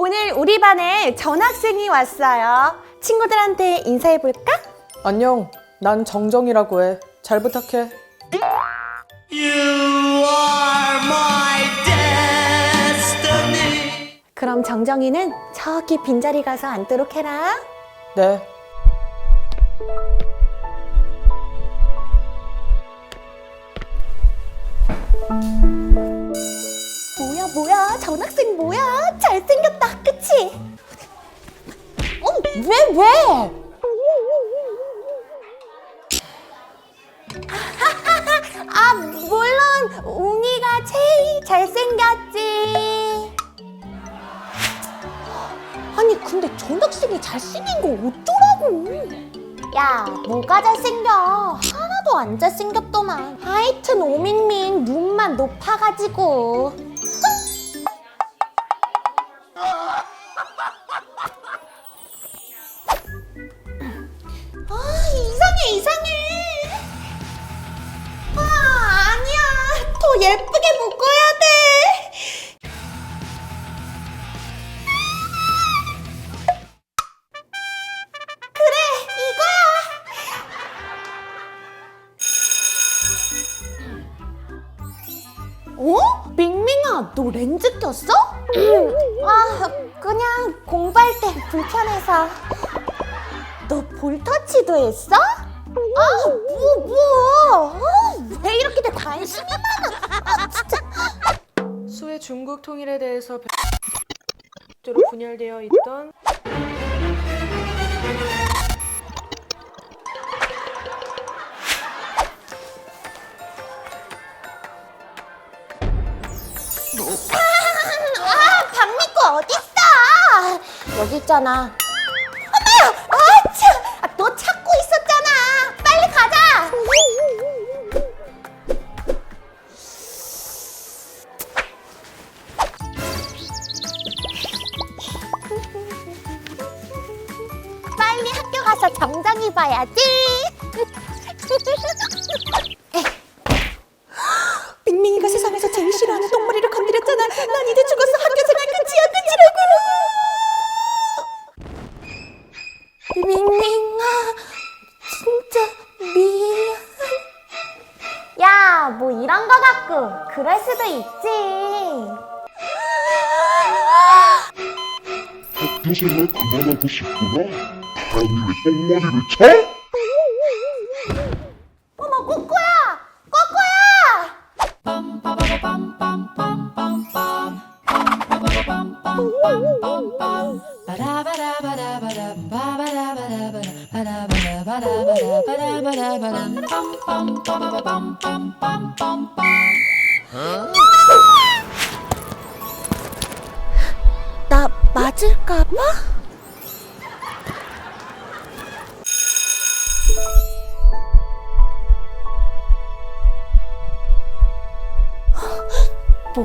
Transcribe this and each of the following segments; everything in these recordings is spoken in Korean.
오늘 우리 반에 전학생이 왔어요. 친구들한테 인사해볼까? 안녕. 난 정정이라고 해. 잘 부탁해. You are my destiny. 그럼 정정이는 저기 빈자리 가서 앉도록 해라. 네. 뭐야 뭐야 전학생 뭐야 잘생겼 왜 왜? 아 물론 웅이가 제일 잘생겼지. 아니 근데 전학생이 잘생긴 거 어쩌라고? 야 뭐가 잘생겨? 하나도 안 잘생겼더만. 하여튼 오밍밍 눈만 높아가지고. 아 묶어야 돼 그래 이거야 어? 밍밍아 너 렌즈 꼈어? 아 그냥 공부할 때 불편해서 너 볼터치도 했어? 아, 뭐, 뭐. 아, 왜 이렇게 다 관심이 많아? 수의 중국 통일에 대해서 대로 분열되어 있던 아, 박미구 어딨어? 여기 있잖아. 가서 정장 입어야지. 빙빙이가 세상에서 제일 싫어하는 똥머리를 건드렸잖아. 난 이제 죽었어. 학교 생활 끝이야, 끝이라고. 빙빙아, 진짜 미안. 야, 뭐 이런 거 갖고 그럴 수도 있지. 학교 생활 그만하고 싶구나. 아니 왜 똥머리를 쳐? 어머, 꼬꼬야! 꼬꼬야! 나 맞을까봐?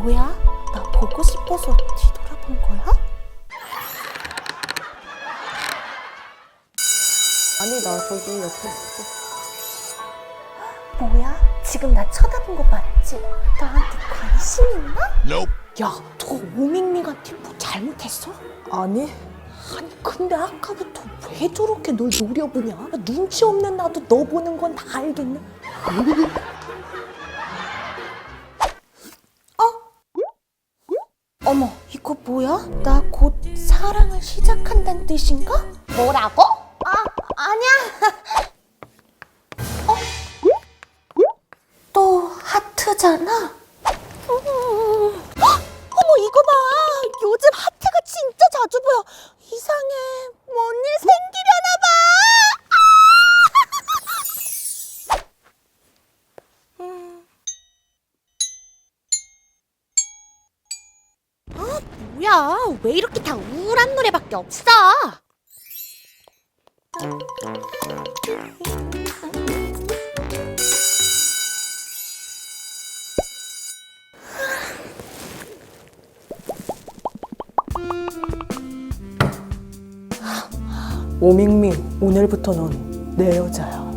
뭐야? 나 보고 싶어서 뒤돌아본 거야? 아니 나 저기 옆에 있어. 뭐야? 지금 나 쳐다본 거 맞지? 나한테 관심 있나? Nope. 야, 너 오밍밍한테 뭐 잘못했어? 아니 아니 근데 아까부터 왜 저렇게 널 노려보냐? 눈치 없는 나도 너 보는 건 다 알겠네. 어머, 이거 뭐야? 나 곧 사랑을 시작한다는 뜻인가? 뭐라고? 아, 아니야. 어? 또 하트잖아? 뭐야 왜 이렇게 다 우울한 노래밖에 없어 오밍밍 오늘부터 넌 내 여자야.